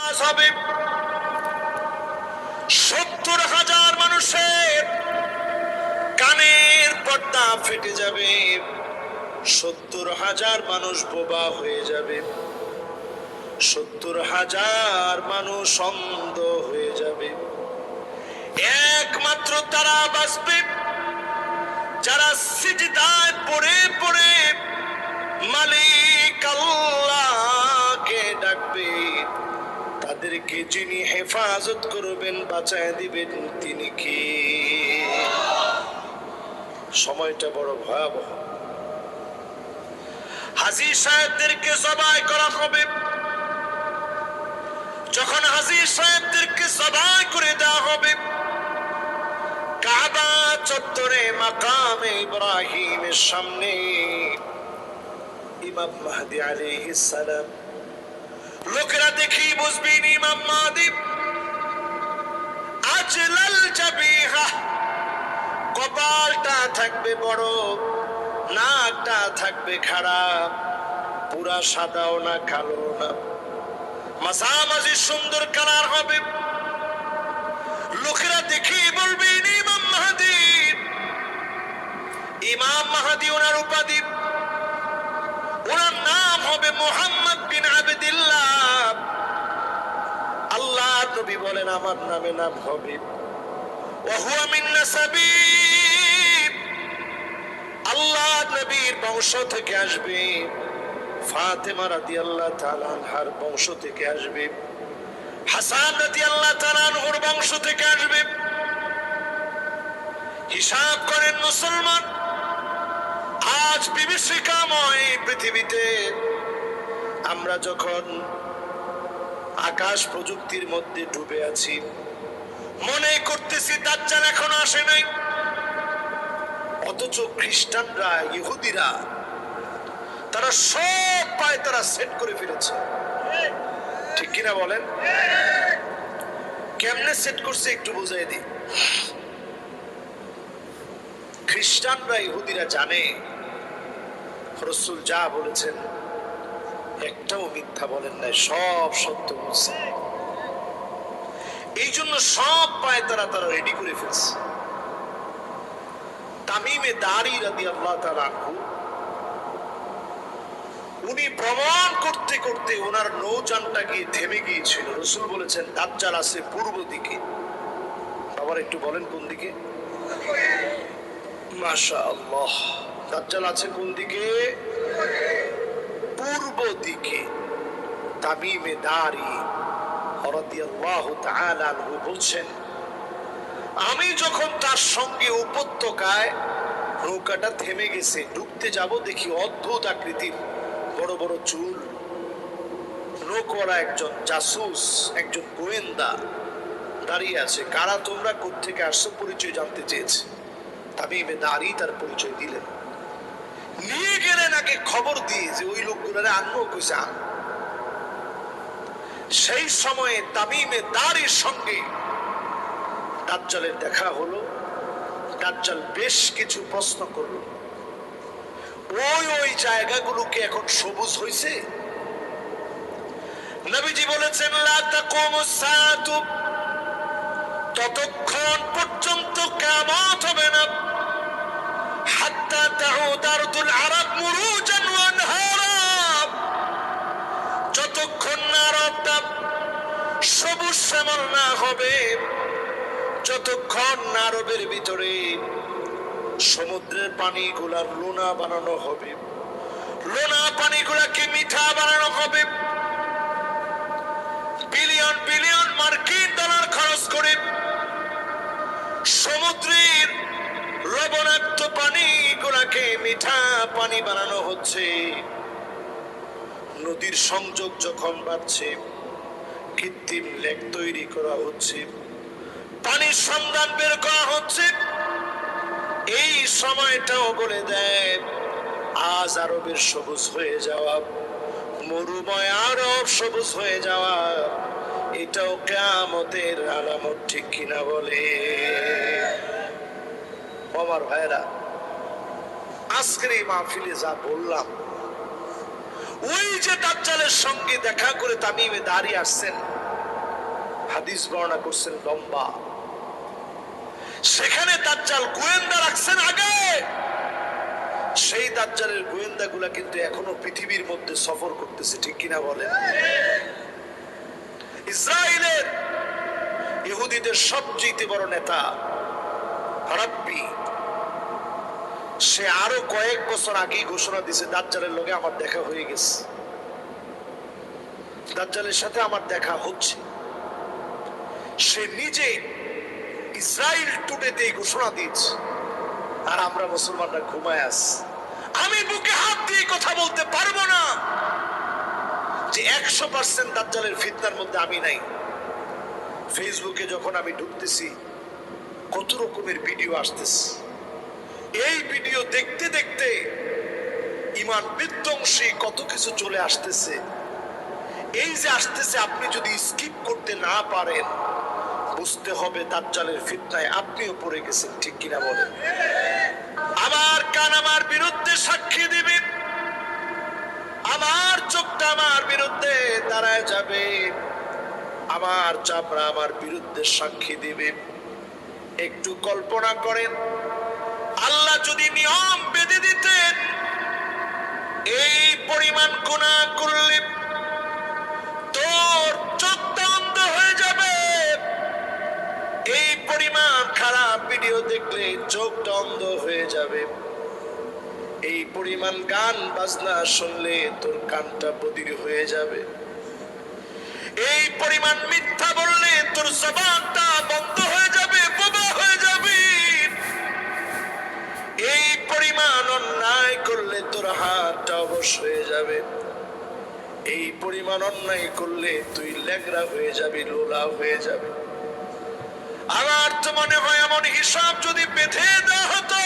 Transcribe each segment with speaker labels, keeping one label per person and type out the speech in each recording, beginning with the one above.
Speaker 1: হবে সত্তর হাজার মানুষের কানের পর্দা ফেটে যাবে। সত্তর হাজার মানুষ বোবা হয়ে যাবে। সত্তর হাজার মানুষ অন্ধ হয়ে যাবে। একমাত্র তারা বাঁচবে। যারা সিজদায় পড়ে পড়ে তাদেরকে যিনি হেফাজত করবেন, বাঁচায় দিবেন তিনি কি? সময়টা বড় ভয়াবহ। হাজি সাহেবদেরকে জবাই করা হবে। যখন হাজি সাহেবদেরকে জবাই করে দেওয়া হবে, কাবা চত্বরে মাকামে ইব্রাহিমের সামনে ইমাম মাহদি আলাইহিস সালাম লোকেরা দেখি বুঝবেন ইমাম আজলাল জাবিহা। কপালটা থাকবে বড়, নাকটা থাকবে খারাপ। পুরা সাদাও না কালো না। মাঝামাঝি সুন্দর কালার হবে। লোকেরা দেখি বলবে ইমাম মাহাদি ইমাম মাহাদি ওনার উপাধি। ওনার নাম হবে মোহাম্মদ বিন আবেদিল্লাহ। আল্লাহ নবী বলেন, আমার নামে নাম হবে। আল্লাহ নবীর বংশ থেকে আসবে। ফাতেমা রাদিয়াল্লাহু তাআলা আনহার বংশ থেকে আসবে। হাসান রাদিয়াল্লাহু তাআলা আনহুর বংশ থেকে আসবে। হিসাব করেন মুসলমান। আজ বিভীষিকাময় পৃথিবীতে। আমরা যখন আকাশ প্রযুক্তির মধ্যে ডুবে আছি, মনে করতেছি দাজ্জাল এখনও আসে নাই। অথচ খ্রিস্টানরা, ইহুদিরা, তারা সব পায় তারা সেট করে ফেলেছে। ঠিক কিনা বলেন? কেমনে সেট করছে একটু বুঝাই দিই। খ্রিস্টানরা, ইহুদিরা জানে রসুল যা বলেছেন, একটাও মিথ্যা বলেন নাই, সব সত্য বলছে। এই জন্য সব পায় তারা তারা রেডি করে ফেলছে। তামিমে দাঁড়ি রাদি আল্লাহ তালা উনি প্রমাণ করতে করতে ওনার নৌযানটা গিয়ে থেমে গিয়েছিল। রসুল বলেছেন, দাজ্জাল আছে পূর্ব দিকে। আবার একটু বলেন কোন দিকে? মাশা আল্লাহ দাজ্জাল আছে কোন দিকে? পূর্ব দিকে। তামিমে দাঁড়ি বলছেন, আমি যখন তার সঙ্গে উপত্যকায় নৌকাটা থেমে গেছে, ডুবতে যাব দেখি অদ্ভুত আকৃতির বড় বড় চুল। নৌকরা একজন জাসুস, একজন গোয়েন্দা দাঁড়িয়ে আছে। কারা তোমরা কোত্থেকে আসছো পরিচয় জানতে চেয়েছে? তামিমে দাঁড়িয়ে তার পরিচয় দিলেন। নিয়ে গেলে নাকি খবর দিয়ে যে ওই লোকগুলারে আনব কইছে সেই সময়ে তামিমে দাঁড়ির সঙ্গে দাজ্জালের দেখা হলো, দাজ্জাল বেশ কিছু প্রশ্ন করল। ওই ওই জায়গাগুলোকে এখন সবুজ হয়েছে নবীজি বলেছেন ততক্ষণ পর্যন্ত কিয়ামত হবে না। আরদুল আরব মুরুজান ওয়া যতক্ষণ না আরবটা সবুজ শ্যামল না হবে, যতক্ষণ আরবের ভিতরে সমুদ্রের পানিগুলার লোনা বানানো হবে, লোনা পানিগুলাকে মিঠা বানানো হবে, বিলিয়ন বিলিয়ন মার্কিন ডলার খরচ করে সমুদ্রের লবণাক্ত পানি পানিগুলাকে মিঠা পানি বানানো হচ্ছে। নদীর সংযোগ যখন বাড়ছে, কৃত্রিম লেক তৈরি করা হচ্ছে, পানির সন্ধান বের করা হচ্ছে। এই সময়টাও বলে দেয়, আজ আরবের সবুজ হয়ে যাওয়া, মরুময় আরব সবুজ হয়ে যাওয়া, এটাও কেমতের আলামত ঠিক কিনা বলে। আমার ভাইরা আজকের এই মাহফিলে যা বললাম, ওই যে দাজ্জালের সঙ্গে দেখা করে তামিমে দাঁড়িয়ে আসছেন, হাদিস বর্ণনা করছেন লম্বা। সেখানে দাজ্জাল গোয়েন্দা রাখছেন আগে। সেই দাজ্জালের গোয়েন্দাগুলা কিন্তু এখনও পৃথিবীর মধ্যে সফর করতেছে, ঠিক কিনা বলেন? ইসরায়েলের ইহুদিদের সবচেয়ে বড় নেতা রাব্বি সে আরও কয়েক বছর আগেই ঘোষণা দিছে দাজ্জালের লোকে আমার দেখা হয়ে গেছে। দাজ্জালের সাথে আমার দেখা হচ্ছে। সে নিজে ইসরায়েল এই ঘোষণা দিয়েছে, আর আমরা মুসলমানরা ঘুমায় আস আমি বুকে হাত দিয়ে কথা বলতে পারব না যে একশো পার্সেন্ট দাজ্জালের ফিতনার মধ্যে আমি নাই। ফেসবুকে যখন আমি ঢুকতেছি কত রকমের ভিডিও আসতেছে। এই ভিডিও দেখতে দেখতে ইমান বিধ্বংসী, কত কিছু চলে আসতেছে। এই যে আসতেছে, আপনি যদি স্কিপ করতে না পারেন, বুঝতে হবে দাজ্জালের ফিতনায় আপনিও পড়ে গেছেন, ঠিক কিনা বলেন? আমার কান আমার বিরুদ্ধে সাক্ষী দিবে। আমার চোখটা আমার বিরুদ্ধে দাঁড়ায় যাবে। আমার চামড়া আমার বিরুদ্ধে সাক্ষী দিবে। একটু কল্পনা করেন। আল্লাহ যদি নিয়ম বেঁধে দিতেন, এই পরিমাণ গুণা করলে তোর অন্ধ হয়ে যাবে। এই পরিমাণ খারাপ ভিডিও দেখলে চোখটা অন্ধ হয়ে যাবে। এই পরিমাণ গান বাজনা শুনলে তোর কানটা বদির হয়ে যাবে। এই পরিমাণ মিথ্যা বললে তোর জবানটা বন্ধ হয়ে যাবে। এই পরিমাণ অন্যায় করলে তোর হাতটা অবশ হয়ে যাবে। এই পরিমাণ অন্যায় করলে তুই ল্যাংরা হয়ে যাবি, লোলা হয়ে যাবে। আমার তো মনে হয় এমন হিসাব যদি বেঁধে দেওয়া হতো,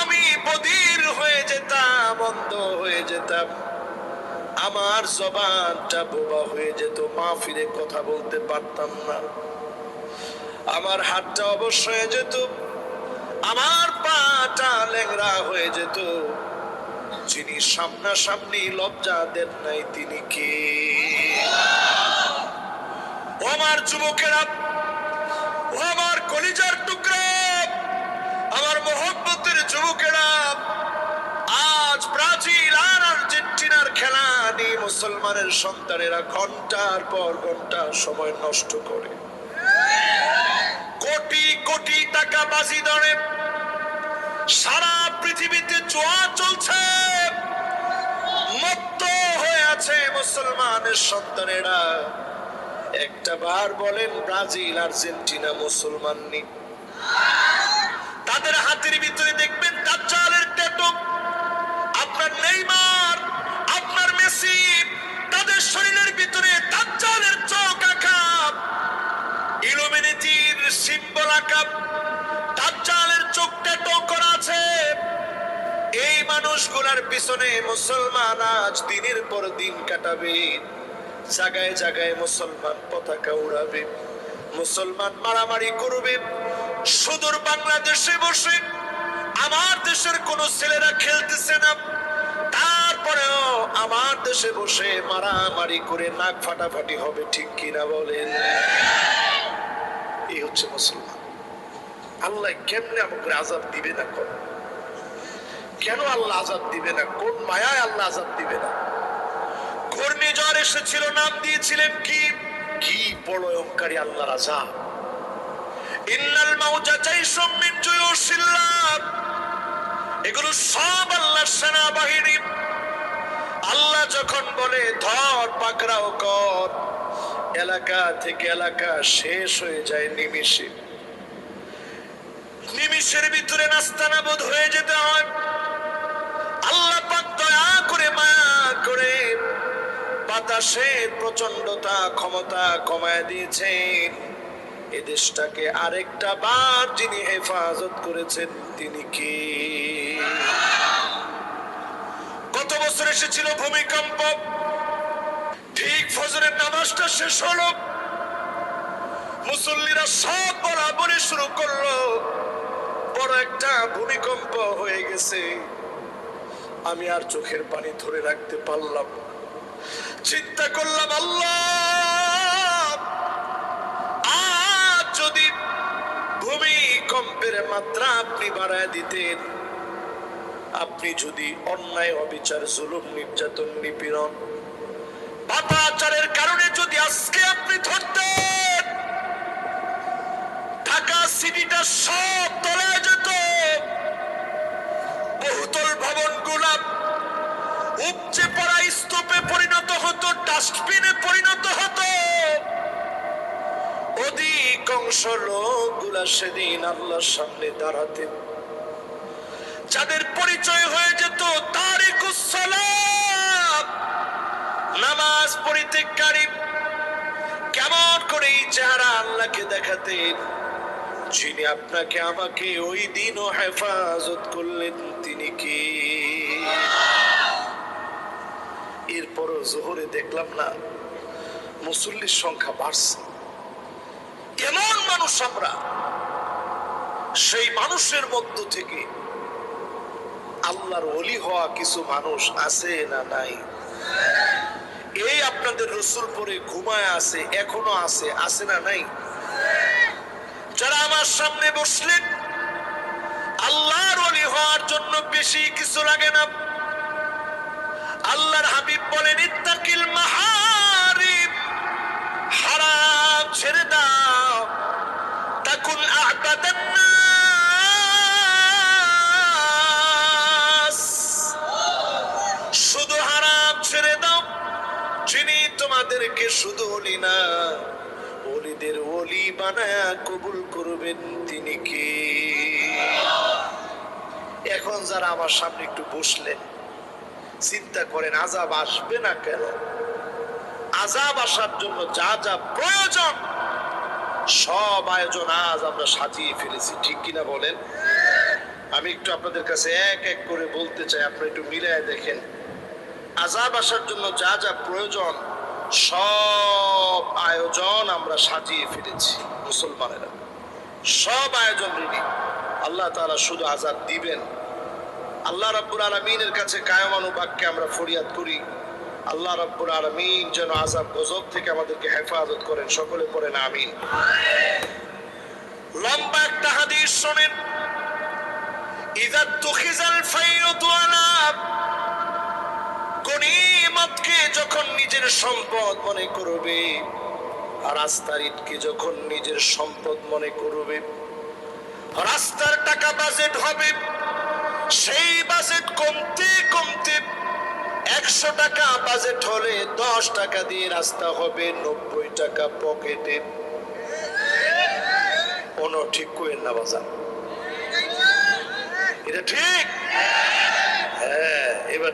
Speaker 1: আমি বদির হয়ে যেতাম বন্ধ হয়ে যেতাম। আমার জবানটা বোবা হয়ে যেত মা ফিরে কথা বলতে পারতাম না। আমার হাতটা অবশ্য হয়ে যেত আমার পাটা ল্যাংরা হয়ে যেত। যিনি সামনাসামনি লজ্জা দেন নাই, তিনি কে? ও আমার যুবকেরা, ও আমার কলিজার টুকরা, আমার মোহব্বতের যুবকেরা, আজ ব্রাজিল আর আর্জেন্টিনার খেলা নিয়ে মুসলমানের সন্তানেরা ঘণ্টার পর ঘণ্টা সময় নষ্ট করে। কোটি কোটি টাকা বাজি ধরে সারা পৃথিবীতে জোয়া চলছে। মত্ত হয়ে আছে মুসলমানের সন্তানেরা। একটা বার বলেন ব্রাজিল, আর্জেন্টিনা মুসলমান নেই তাদের হাতের ভিতরে দেখবেন দাজ্জালের আঁকা দাজ্জালের চোখ ট্যাটু করা আছে। এই মানুষগুলার পিছনে মুসলমান আজ দিনের পর দিন কাটাবে। জায়গায় জায়গায় মুসলমান পতাকা উড়াবে, মুসলমান মারামারি করবে। সুদূর বাংলাদেশে বসে আমার দেশের কোন ছেলেরা খেলতেছে না। তারপরেও আমার দেশে বসে মারামারি করে নাক ফাটাফাটি হবে ঠিক কিনা বলেন? এই হচ্ছে মুসলমান। আল্লাহ কেমনে আমাকে আজাদ দিবে না কোন কেন আল্লাহ আজাদ দিবে না? কোন মায়ায় আল্লাহ আজাদ দিবে না? ঘূর্ণিঝড় এসেছিল, নাম দিয়েছিলেন কি? কি প্রলয়ঙ্কারী আল্লাহ রাজা ইন্নাল মাউজা জাইসুম মিন জুয়ুশিল্লাহ এগুলো সব আল্লাহর সেনাবাহিনী। আল্লাহ যখন বলে, ধর পাকড়াও কর, এলাকা থেকে এলাকা শেষ হয়ে যায় নিমিষে। নিমিষের ভিতরে নাস্তানাবোধ হয়ে যেতে হয়। আল্লাহ পাক দয়া করে, মায়া করে বাতাসের প্রচন্ডতা ক্ষমতা কমায় দিয়েছেন। এ দেশটাকে আরেকটা বার যিনি হেফাজত করেছেন, তিনি কে? গত বছর এসেছিল ভূমিকম্প? ঠিক ফজরের নামাজটা শেষ হলো। মুসল্লিরা সব বরাবরই শুরু করল। বড় একটা ভূমিকম্প হয়ে গেছে। আমি আর চোখের পানি ধরে রাখতে পারলাম চিন্তা করলাম, আল্লাহ! যদি ভূমিকম্পের মাত্রা আপনি বাড়ায় দিতেন, আপনি যদি অন্যায়, অবিচার, জুলুম, নির্যাতন, নিপীড়ন, পাপাচারের কারণে যদি আজকে আপনি ধরতেন, ঢাকা সিটিটা সব তলে পরিণত হতো, ডাস্টবিনে পরিণত হতো। অধিকাংশ লোকগুলা সেদিন আল্লাহর সামনে দাঁড়াতেন। যাদের পরিচয় হয়ে যেত তারিকুসালাম নামাজ পরিত্যাগকারী কেমন করে এই চেহারা আল্লাহকে দেখাতেন। যিনি আপনাকে, আমাকে ওই দিনও হেফাজত করলেন, তিনি কি? এরপরও জোহরে দেখলাম না, মুসল্লির সংখ্যা বাড়ছে। এমন মানুষ আমরা? সেই মানুষের মধ্য থেকে আল্লাহর অলি হওয়া কিছু মানুষ আছে না নাই? এই আপনাদের রসুল পরে ঘুমায় আছে, এখনও আছে আছে না নাই? যারা আমার সামনে বসলেন, আল্লাহর অলি হওয়ার জন্য বেশি কিছু লাগে না। আল্লাহর হাবিব বলেন, ইত্তাকিল মাহারিব, হারাম ছেড়ে দাও। তাকুন আবাদান শুধু হারাম ছেড়ে দাও। যিনি তোমাদেরকে শুধু অলি না, অলিদের অলি বানায়া কবুল করবেন তিনি কি? এখন যারা আমার সামনে একটু বসলেন চিন্তা করেন আজাব আসবে না কেন? আজাব আসার জন্য যা যা প্রয়োজন, সব আয়োজন আজ আমরা সাজিয়ে ফেলেছি, ঠিক কিনা বলেন? আমি একটু আপনাদের কাছে এক এক করে বলতে চাই, আপনারা একটু মিলায় দেখেন। আজাব আসার জন্য যা যা প্রয়োজন, সব আয়োজন আমরা সাজিয়ে ফেলেছি, মুসলমানেরা। সব আয়োজন রেডি আল্লাহ তারা শুধু আজাদ দিবেন। আল্লাহ রাব্বুল আলমিনের কাছে কায়মানু বাক্যে আমরা ফরিয়াদ করি, আল্লাহ রাব্বুল আলমিন যেন আজাব গজব থেকে আমাদেরকে হেফাজত করেন, সকলে করেন আমিন। লম্বা একটা হাদিস শোনেন ইদা তুখিজাল গনিমতকে যখন নিজের সম্পদ মনে করবে, আর রাস্তার যখন নিজের সম্পদ মনে করবে, রাস্তার টাকা বাজেট হবে সেই বাজেট কমতে কমতে একশো টাকা বাজেট হলে দশ টাকা দিয়ে রাস্তা হবে, নব্বই টাকা পকেটে। কোনো ঠিক করে না বাজার এটা ঠিক? হ্যাঁ এবার